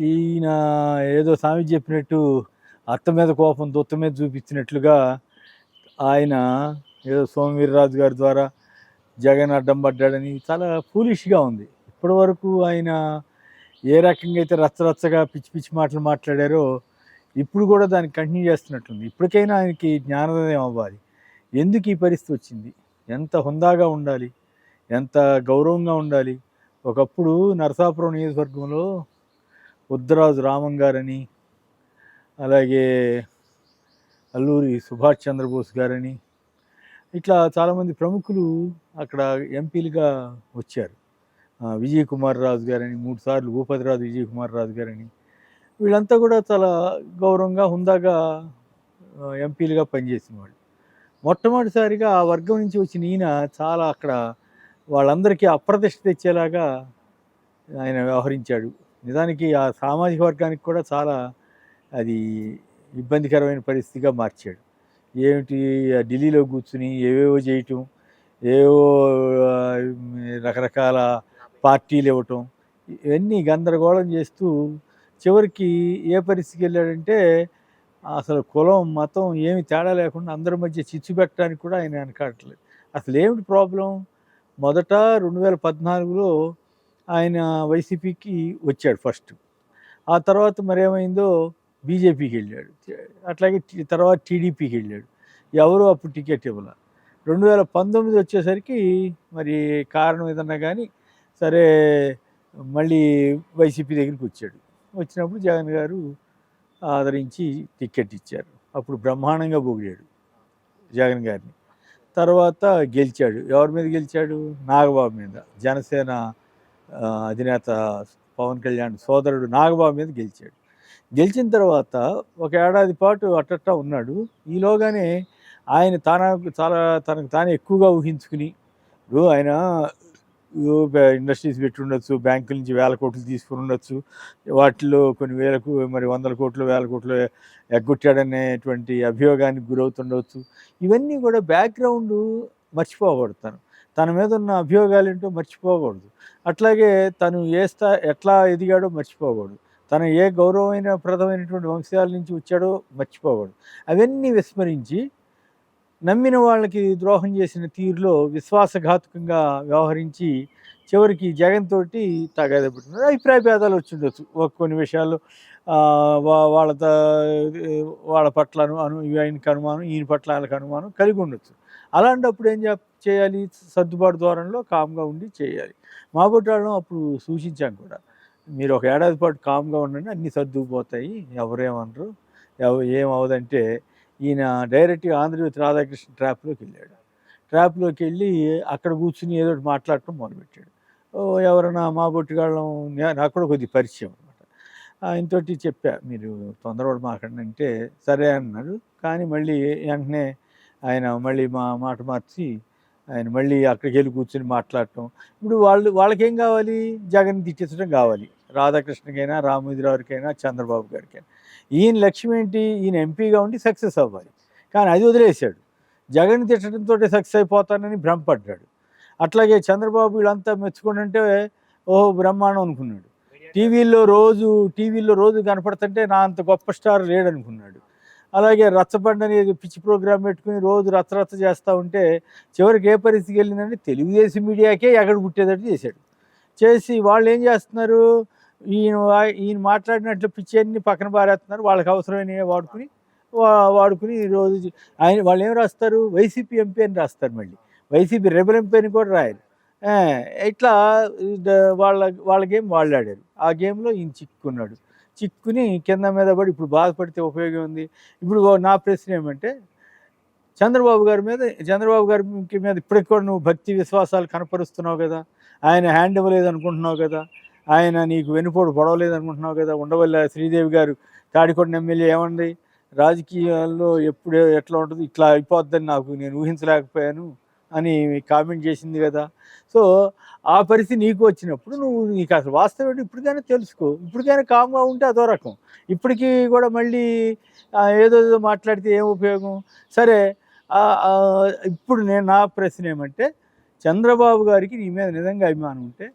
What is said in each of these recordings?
ఈయన ఏదో స్వామి చెప్పినట్టు అత్త మీద కోపం దొత్త మీద చూపించినట్లుగా ఆయన ఏదో సోమవీర్రాజు గారి ద్వారా జగన్ అడ్డం పడ్డాడని చాలా ఫూలిష్గా ఉంది. ఇప్పటి వరకు ఆయన ఏ రకంగా అయితే రచ్చరచ్చగా పిచ్చి పిచ్చి మాటలు మాట్లాడారో ఇప్పుడు కూడా దాన్ని కంటిన్యూ చేస్తున్నట్లుంది. ఇప్పటికైనా ఆయనకి జ్ఞానోదయం అవ్వాలి. ఎందుకు ఈ పరిస్థితి వచ్చింది? ఎంత హుందాగా ఉండాలి? ఎంత గౌరవంగా ఉండాలి? ఒకప్పుడు నరసాపురం నియోజకవర్గంలో ఉద్దరాజు రామం గారని అలాగే అల్లూరి సుభాష్ చంద్రబోస్ గారని ఇట్లా చాలామంది ప్రముఖులు అక్కడ ఎంపీలుగా వచ్చారు. విజయ్ కుమార్ రాజు గారని మూడు సార్లు భూపతిరాజు విజయ్ కుమార్ రాజు గారని. వీళ్ళంతా కూడా చాలా గౌరవంగా హుందాగా ఎంపీలుగా పనిచేసిన వాళ్ళు మొట్టమొదటిసారిగా ఆ వర్గం నుంచి వచ్చిన ఈయన చాలా అక్కడ వాళ్ళందరికీ అప్రతిష్ట తెచ్చేలాగా ఆయన వ్యవహరించాడు. నిజానికి ఆ సామాజిక వర్గానికి కూడా చాలా అది ఇబ్బందికరమైన పరిస్థితిగా మార్చాడు. ఏమిటి? ఆ ఢిల్లీలో కూర్చుని ఏవేవో చేయటం ఏవో రకరకాల పార్టీలు ఇవ్వటం ఇవన్నీ గందరగోళం చేస్తూ చివరికి ఏ పరిస్థితికి వెళ్ళాడంటే అసలు కులం మతం ఏమి తేడా లేకుండా అందరి మధ్య చిచ్చు పెట్టడానికి కూడా ఆయన వెనకాడట్లేదు. అసలు ఏమిటి ప్రాబ్లం? మొదట రెండు వేల పద్నాలుగులో ఆయన వైసీపీకి వచ్చాడు ఫస్ట్ ఆ తర్వాత మరేమైందో బీజేపీకి వెళ్ళాడు. అట్లాగే తర్వాత టీడీపీకి వెళ్ళాడు. ఎవరు అప్పుడు టికెట్ ఇవ్వాల? రెండు వేల పంతొమ్మిది వచ్చేసరికి మరి కారణం ఏదన్నా కానీ సరే మళ్ళీ వైసీపీ దగ్గరికి వచ్చాడు. వచ్చినప్పుడు జగన్ గారు ఆదరించి టికెట్ ఇచ్చారు. అప్పుడు బ్రహ్మాండంగా పొగిడాడు జగన్ గారిని. తర్వాత గెలిచాడు. ఎవరి మీద గెలిచాడు? నాగబాబు మీద. జనసేన అధినేత పవన్ కళ్యాణ్ సోదరుడు నాగబాబు మీద గెలిచాడు. గెలిచిన తర్వాత ఒక ఏడాది పాటు అట్టట్టా ఉన్నాడు. ఈలోగానే ఆయన తన చాలా తనకు తానే ఎక్కువగా ఊహించుకుని ఇప్పుడు ఆయన ఇండస్ట్రీస్ పెట్టి ఉండొచ్చు బ్యాంకుల నుంచి వేల కోట్లు తీసుకుని ఉండొచ్చు వాటిలో కొన్ని వేలకు మరి వందల కోట్లు వేల కోట్లు ఎగ్గొట్టాడనేటువంటి అభియోగానికి గురవుతుండవచ్చు ఇవన్నీ కూడా బ్యాక్గ్రౌండ్ మర్చిపోబడతాను తన మీద ఉన్న అభియోగాలు ఏంటో మర్చిపోకూడదు. అట్లాగే తను ఏ స్థా ఎట్లా ఎదిగాడో మర్చిపోకూడదు. తను ఏ గౌరవమైన ప్రదమైనటువంటి వంశాల నుంచి వచ్చాడో మర్చిపోకూడదు. అవన్నీ విస్మరించి నమ్మిన వాళ్ళకి ద్రోహం చేసిన తీరులో విశ్వాసఘాతకంగా వ్యవహరించి చివరికి జగన్ తోటి తగాద పెట్టుకున్నారు. అభిప్రాయ భేదాలు వచ్చిండొచ్చు ఒక కొన్ని విషయాలు వా- వాళ్ళ వాళ్ళ పట్ల అను ఆయనకు అనుమానం ఈయన పట్ల ఆయనకు అనుమానం కలిగి ఉండొచ్చు. అలాంటప్పుడు ఏం చెప్ చేయాలి సర్దుబాటు ద్వారంలో కామ్గా ఉండి చేయాలి. మా వాళ్ళం అప్పుడు సూచించాం కూడా. మీరు ఒక ఏడాది పాటు కామ్గా ఉండండి అన్నీ సర్దుకుపోతాయి ఎవరేమనరు ఎవ ఈయన డైరెక్ట్గా ఆంధ్రజ్యోతి రాధాకృష్ణ ట్రాప్లోకి వెళ్ళాడు. ట్రాప్లోకి వెళ్ళి అక్కడ కూర్చుని ఏదో ఒకటి మాట్లాడటం మొదలుపెట్టాడు. ఓ ఎవరైనా మా బొట్టుగాళ్ళం నాకు కూడా కొద్ది పరిచయం అనమాట ఆయనతోటి చెప్పా మీరు తొందరపడి మాకండి అంటే సరే అన్నాడు కానీ మళ్ళీ వెంటనే ఆయన మళ్ళీ మా మాట మార్చి ఆయన మళ్ళీ అక్కడికి వెళ్ళి కూర్చొని మాట్లాడటం. ఇప్పుడు వాళ్ళు వాళ్ళకేం కావాలి? జగన్ తిట్టించడం కావాలి. రాధాకృష్ణకైనా రామోజీరావుకైనా చంద్రబాబు గారికైనా. ఈయన లక్ష్యం ఏంటి? ఈయన ఎంపీగా ఉండి సక్సెస్ అవ్వాలి. కానీ అది వదిలేశాడు. జగన్ తిట్టడంతో సక్సెస్ అయిపోతానని భ్రమపడ్డాడు. అట్లాగే చంద్రబాబు వీళ్ళంతా మెచ్చుకుంటుంటే ఓహో బ్రహ్మాండం అనుకున్నాడు. టీవీల్లో రోజు టీవీల్లో రోజు కనపడుతుంటే నా అంత గొప్ప స్టార్ లేడనుకున్నాడు. అలాగే రచ్చబండ అనేది పిచ్చి ప్రోగ్రామ్ పెట్టుకుని రోజు రచ్చరచ్చ చేస్తూ ఉంటే చివరికి ఏ పరిస్థితికి వెళ్ళిందంటే తెలుగుదేశం మీడియాకే ఎక్కడ పుట్టేటట్టు చేశాడు. చేసి వాళ్ళు ఏం చేస్తున్నారు? ఈయన ఈయన మాట్లాడినట్లు పిచ్చి అన్ని పక్కన పారేస్తున్నారు. వాళ్ళకి అవసరమైనవి వాడుకుని వాడుకుని రోజు ఆయన వాళ్ళు ఏం రాస్తారు? వైసీపీ ఎంపీ అని రాస్తారు మళ్ళీ. వైసీపీ రెబల్ ఎంపీ అని కూడా రాయరు. ఇట్లా వాళ్ళ వాళ్ళ గేమ్ వాళ్ళు ఆడారు. ఆ గేమ్లో ఈయన చిక్కుకున్నాడు చిక్కుని కింద మీద పడి ఇప్పుడు బాధపడితే ఉపయోగం ఉంది. ఇప్పుడు నా ప్రశ్న ఏమంటే చంద్రబాబు గారి మీద చంద్రబాబు గారి మీద ఇప్పటికి కూడా నువ్వు భక్తి విశ్వాసాలు కనపరుస్తున్నావు కదా? ఆయన హ్యాండ్ ఇవ్వలేదు అనుకుంటున్నావు కదా? ఆయన నీకు వెనుపోడు పొడవలేదు అనుకుంటున్నావు కదా? ఉండవల్ల శ్రీదేవి గారు తాడికొండ ఎమ్మెల్యే ఏమంది రాజకీయాల్లో ఎప్పుడు ఎట్లా ఉంటుంది ఇట్లా అయిపోద్దని నాకు నేను ఊహించలేకపోయాను. అని కామెంట్ చేసింది కదా. సో ఆ పరిస్థితి నీకు వచ్చినప్పుడు నువ్వు నీకు అసలు వాస్తవం ఇప్పటికైనా తెలుసుకో. ఇప్పటికైనా కామ్గా ఉంటే అదో రకం. ఇప్పటికీ కూడా మళ్ళీ ఏదో ఏదో మాట్లాడితే ఏం ఉపయోగం? సరే ఇప్పుడు నేను నా ప్రశ్న ఏమంటే చంద్రబాబు గారికి నీ మీద నిజంగా అభిమానం ఉంటే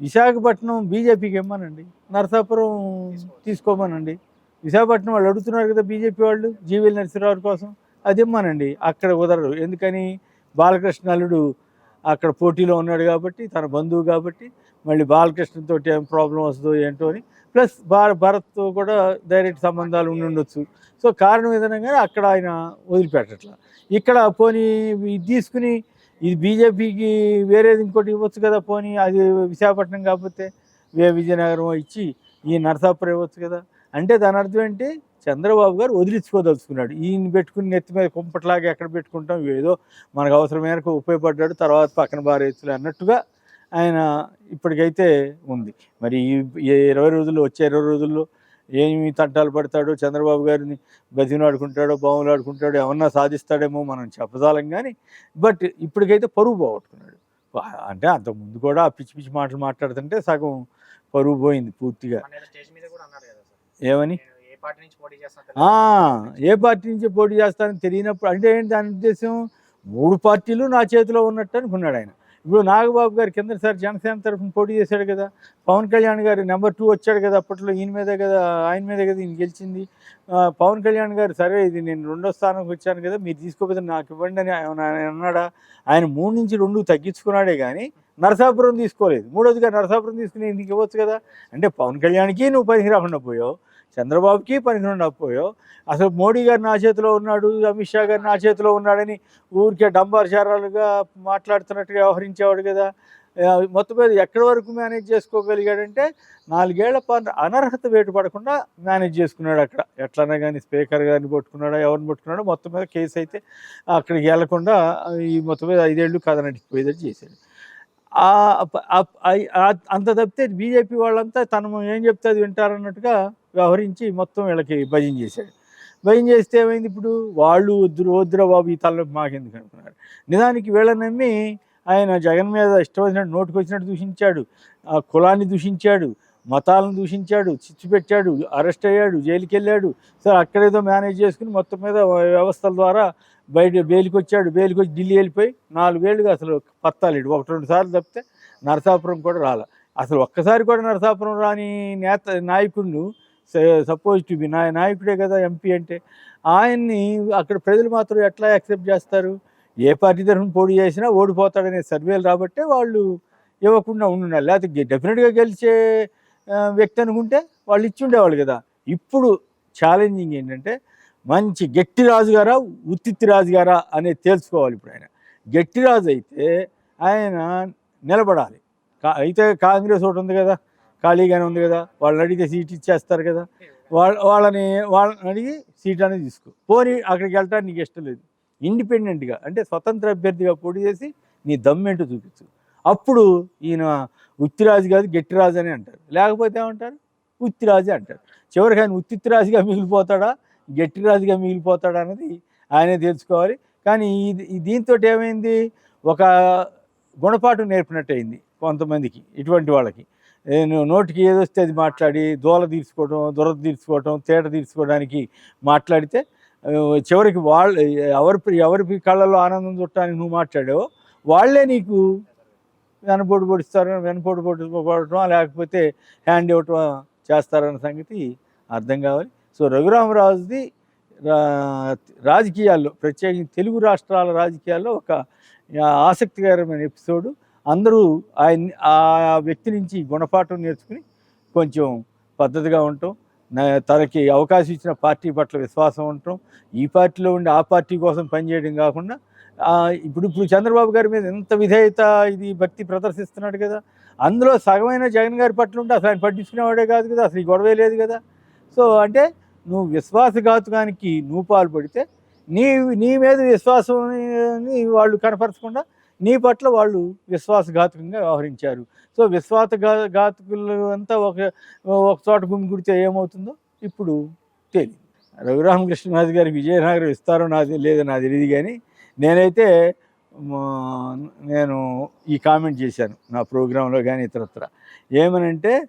విశాఖపట్నం బీజేపీకి ఇమ్మనండి నరసాపురం తీసుకోమనండి. విశాఖపట్నం వాళ్ళు అడుగుతున్నారు కదా బీజేపీ వాళ్ళు జీవీఎల్ నరసింహరావు కోసం. అది ఇమ్మనండి అక్కడ కుదరదు. ఎందుకని? బాలకృష్ణ అల్లుడు అక్కడ పోటీలో ఉన్నాడు కాబట్టి తన బంధువు కాబట్టి మళ్ళీ బాలకృష్ణతో ఏం ప్రాబ్లం వస్తుందో ఏంటో అని ప్లస్ భార భరత్తో కూడా డైరెక్ట్ సంబంధాలు ఉండి ఉండొచ్చు. సో కారణం ఏదైనా అక్కడ ఆయన వదిలిపెట్టట్లా. ఇక్కడ పోనీ ఇది తీసుకుని ఇది బీజేపీకి వేరేది ఇంకోటి ఇవ్వచ్చు కదా పోనీ అది విశాఖపట్నం కాకపోతే వే విజయనగరం ఇచ్చి ఈ నరసాపురం ఇవ్వచ్చు కదా. అంటే దాని అర్థం ఏంటి? చంద్రబాబు గారు వదిలించుకోదలుచుకున్నాడు. ఈయన పెట్టుకుని నెత్తి మీద కుంపట్లాగా ఎక్కడ పెట్టుకుంటాం? ఏదో మనకు అవసరం మేరకు ఉపయోగపడ్డాడు తర్వాత పక్కన బారేచ్చులు అన్నట్టుగా ఆయన ఇప్పటికైతే ఉంది. మరి ఈ ఇరవై రోజుల్లో వచ్చే ఇరవై రోజుల్లో ఏమి తంటాలు పడతాడో చంద్రబాబు గారిని బతినాడుకుంటాడో బావులు ఆడుకుంటాడో ఏమన్నా సాధిస్తాడేమో మనం చెప్పజాలం కానీ బట్ ఇప్పటికైతే పరువు పోగొట్టుకున్నాడు. అంటే అంతకుముందు కూడా ఆ పిచ్చి పిచ్చి మాటలు మాట్లాడుతుంటే సగం పరువు పోయింది పూర్తిగా. ఏమని? పార్టీ నుంచి పోటీ చేస్తాను ఏ పార్టీ నుంచి పోటీ చేస్తానని తెలియనప్పుడు అంటే ఏంటి దాని ఉద్దేశం? మూడు పార్టీలు నా చేతిలో ఉన్నట్టు అనుకున్నాడు ఆయన. ఇప్పుడు నాగబాబు గారు కిందసారి జనసేన తరఫున పోటీ చేశాడు కదా. పవన్ కళ్యాణ్ గారు నెంబర్ టూ వచ్చాడు కదా అప్పట్లో ఈయన మీదే కదా ఆయన మీదే కదా ఈయన గెలిచింది. పవన్ కళ్యాణ్ గారు సరే ఇది నేను రెండో స్థానంకి వచ్చాను కదా మీరు తీసుకోకపోతే నాకు ఇవ్వండి అని ఆయన ఆయన అన్నాడా? ఆయన మూడు నుంచి రెండు తగ్గించుకున్నాడే కానీ నరసాపురం తీసుకోలేదు. మూడోదిగా నరసాపురం తీసుకుని నీకు ఇవ్వచ్చు కదా? అంటే పవన్ కళ్యాణ్కి నువ్వు పనికి రాకుండా పోయావు. చంద్రబాబుకి పనికి ఉండకపోయావు అసలు మోడీ గారు నా చేతిలో ఉన్నాడు అమిత్ షా గారు నా చేతిలో ఉన్నాడని ఊరికే డంబార్చారాలుగా మాట్లాడుతున్నట్టుగా వ్యవహరించేవాడు కదా. మొత్తం మీద ఎక్కడి వరకు మేనేజ్ చేసుకోగలిగాడంటే నాలుగేళ్ళ పాటు అనర్హత వేటు పడకుండా మేనేజ్ చేసుకున్నాడు అక్కడ. ఎట్లన్నా కానీ స్పీకర్ గారిని పట్టుకున్నాడో ఎవరిని పట్టుకున్నాడో మొత్తం మీద కేసు అయితే అక్కడికి వెళ్ళకుండా ఈ మొత్తం మీద ఐదేళ్ళు కథ నడిచిపోయేటట్టు చేశాడు. అంత తప్పితే బీజేపీ వాళ్ళంతా తను ఏం చెప్తే అది వింటారన్నట్టుగా వ్యవహరించి మొత్తం వీళ్ళకి భజన చేశాడు. భయం చేస్తే ఏమైంది ఇప్పుడు? వాళ్ళు వద్దురు వద్దురా బాబు ఈ తలనొప్పి మాకెందుకు అనుకున్నారు. నిజానికి వీళ్ళని నమ్మి ఆయన జగన్ మీద ఇష్టం నోటుకు వచ్చినట్టు దూషించాడు. ఆ కులాన్ని దూషించాడు మతాలను దూషించాడు చిచ్చు పెట్టాడు అరెస్ట్ అయ్యాడు జైలుకి వెళ్ళాడు సరే అక్కడేదో మేనేజ్ చేసుకుని మొత్తం మీద వ్యవస్థల ద్వారా బయట బెయిల్కి వచ్చాడు బెయిల్కి వచ్చి ఢిల్లీ వెళ్ళిపోయి నాలుగేళ్ళుగా అసలు పత్తాలేడు ఒకటి రెండు సార్లు తప్పితే నరసాపురం కూడా రాల. అసలు ఒక్కసారి కూడా నరసాపురం రాని నేత నాయకుడిని సపోజ్ టు బి నా నాయకుడే కదా ఎంపీ అంటే ఆయన్ని అక్కడ ప్రజలు మాత్రం ఎట్లా యాక్సెప్ట్ చేస్తారు? ఏ పార్టీ తరఫున పోటీ చేసినా ఓడిపోతాడనే సర్వేలు రాబట్టే వాళ్ళు ఇవ్వకుండా ఉండాలి లేకపోతే డెఫినెట్గా గెలిచే వ్యక్తి అనుకుంటే వాళ్ళు ఇచ్చి ఉండేవాళ్ళు కదా. ఇప్పుడు ఛాలెంజింగ్ ఏంటంటే మంచి గట్టి రాజుగారా ఉత్తిత్తి రాజుగారా అనేది తెలుసుకోవాలి ఇప్పుడు ఆయన. గట్టి రాజు అయితే ఆయన నిలబడాలి. కా- అయితే కాంగ్రెస్ ఒకటి ఉంది కదా. ఖాళీగానే ఉంది కదా వాళ్ళని అడిగితే సీట్ ఇచ్చేస్తారు కదా. వాళ్ళ వాళ్ళని వాళ్ళని అడిగి సీట్ అనేది తీసుకో. పోనీ అక్కడికి వెళ్ళటానికి నీకు ఇష్టం లేదు. ఇండిపెండెంట్గా అంటే స్వతంత్ర అభ్యర్థిగా పోటీ చేసి నీ దమ్మేంటో చూపించు. అప్పుడు ఈయన ఉత్తిరాజు కాదు గట్టిరాజు అని అంటారు. లేకపోతే ఏమంటారు? ఉత్తిరాజే అంటారు. చివరికి ఆయన ఉత్తిరాజుగా మిగిలిపోతాడా గట్టిరాజుగా మిగిలిపోతాడా అన్నది ఆయనే తెలుసుకోవాలి. కానీ ఇది ఈ దీంతో ఏమైంది? ఒక గుణపాఠం నేర్పినట్టు అయింది కొంతమందికి ఇటువంటి వాళ్ళకి. నోటికి ఏదొస్తే అది మాట్లాడి దోల తీర్చుకోవడం దొరద తీర్చుకోవడం తేట తీర్చుకోవడానికి మాట్లాడితే చివరికి వాళ్ళ ఎవరి ఎవరి కళ్ళలో ఆనందం చుట్టానికి నువ్వు మాట్లాడావో వాళ్ళే నీకు వెనపోటు పొడిస్తారు వెనపోటు పొడి పడటం లేకపోతే హ్యాండ్ ఇవ్వటం చేస్తారన్న సంగతి అర్థం కావాలి. సో రఘురామరాజుది రాజకీయాల్లో ప్రత్యేకించి తెలుగు రాష్ట్రాల రాజకీయాల్లో ఒక ఆసక్తికరమైన ఎపిసోడు. అందరూ ఆయన ఆ వ్యక్తి నుంచి గుణపాఠం నేర్చుకుని కొంచెం పద్ధతిగా ఉండటం తనకి అవకాశం ఇచ్చిన పార్టీ పట్ల విశ్వాసం ఉండటం ఈ పార్టీలో ఉండి ఆ పార్టీ కోసం పనిచేయడం కాకుండా ఇప్పుడు ఇప్పుడు చంద్రబాబు గారి మీద ఎంత విధేయత ఇది భక్తి ప్రదర్శిస్తున్నాడు కదా అందులో సగమైన జగన్ గారి పట్ల ఉంటే అసలు ఆయన పట్టించుకునేవాడే కాదు కదా అసలు ఈ గొడవే లేదు కదా. సో అంటే నువ్వు విశ్వాసఘాతుకానికి నువ్వు పాల్పడితే నీ నీ మీద విశ్వాసం వాళ్ళు కనపరచకుండా నీ పట్ల వాళ్ళు విశ్వాసఘాతకంగా వ్యవహరించారు. సో విశ్వాస ఘా- ఘాతకులు అంతా ఒక ఒక చోట గుమిగుడితే ఏమవుతుందో ఇప్పుడు తెలియదు రఘురామకృష్ణనాథ్ గారి విజయనగరం ఇస్తారో నాది లేదో నాకు తెలియదు కానీ నేనైతే నేను ఈ కామెంట్ చేశాను నా ప్రోగ్రాంలో కానీ ఇతరత్ర. ఏమనంటే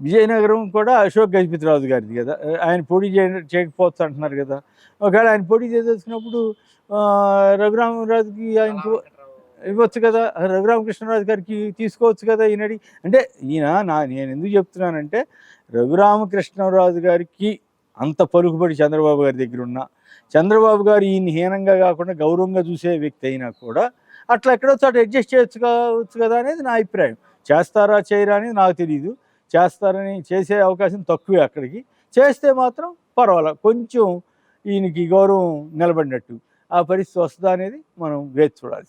విజయనగరం కూడా అశోక్ గజపతిరాజు గారిది కదా. ఆయన పోటీ చేయ చేయకపోవచ్చు అంటున్నారు కదా. ఒకవేళ ఆయన పోటీ చేసేసినప్పుడు రఘురామరాజుకి ఆయనకు ఇవ్వచ్చు కదా. రఘురామకృష్ణరాజు గారికి తీసుకోవచ్చు కదా ఈయనడి. అంటే ఈయన నా నేను ఎందుకు చెప్తున్నానంటే రఘురామకృష్ణరాజు గారికి అంత పలుకుబడి చంద్రబాబు గారి దగ్గర ఉన్న చంద్రబాబు గారు ఈయన హీనంగా కాకుండా గౌరవంగా చూసే వ్యక్తి అయినా కూడా అట్లా ఎక్కడో చోట అడ్జస్ట్ చేయొచ్చు కావచ్చు కదా అనేది నా అభిప్రాయం. చేస్తారా చేయరా అనేది నాకు తెలియదు చేస్తారని చేసే అవకాశం తక్కువే అక్కడికి. చేస్తే మాత్రం పర్వాలేదు కొంచెం ఈయనకి గౌరవం నిలబడినట్టు. ఆ పరిస్థితి వస్తుందా అనేది మనం వేచి చూడాలి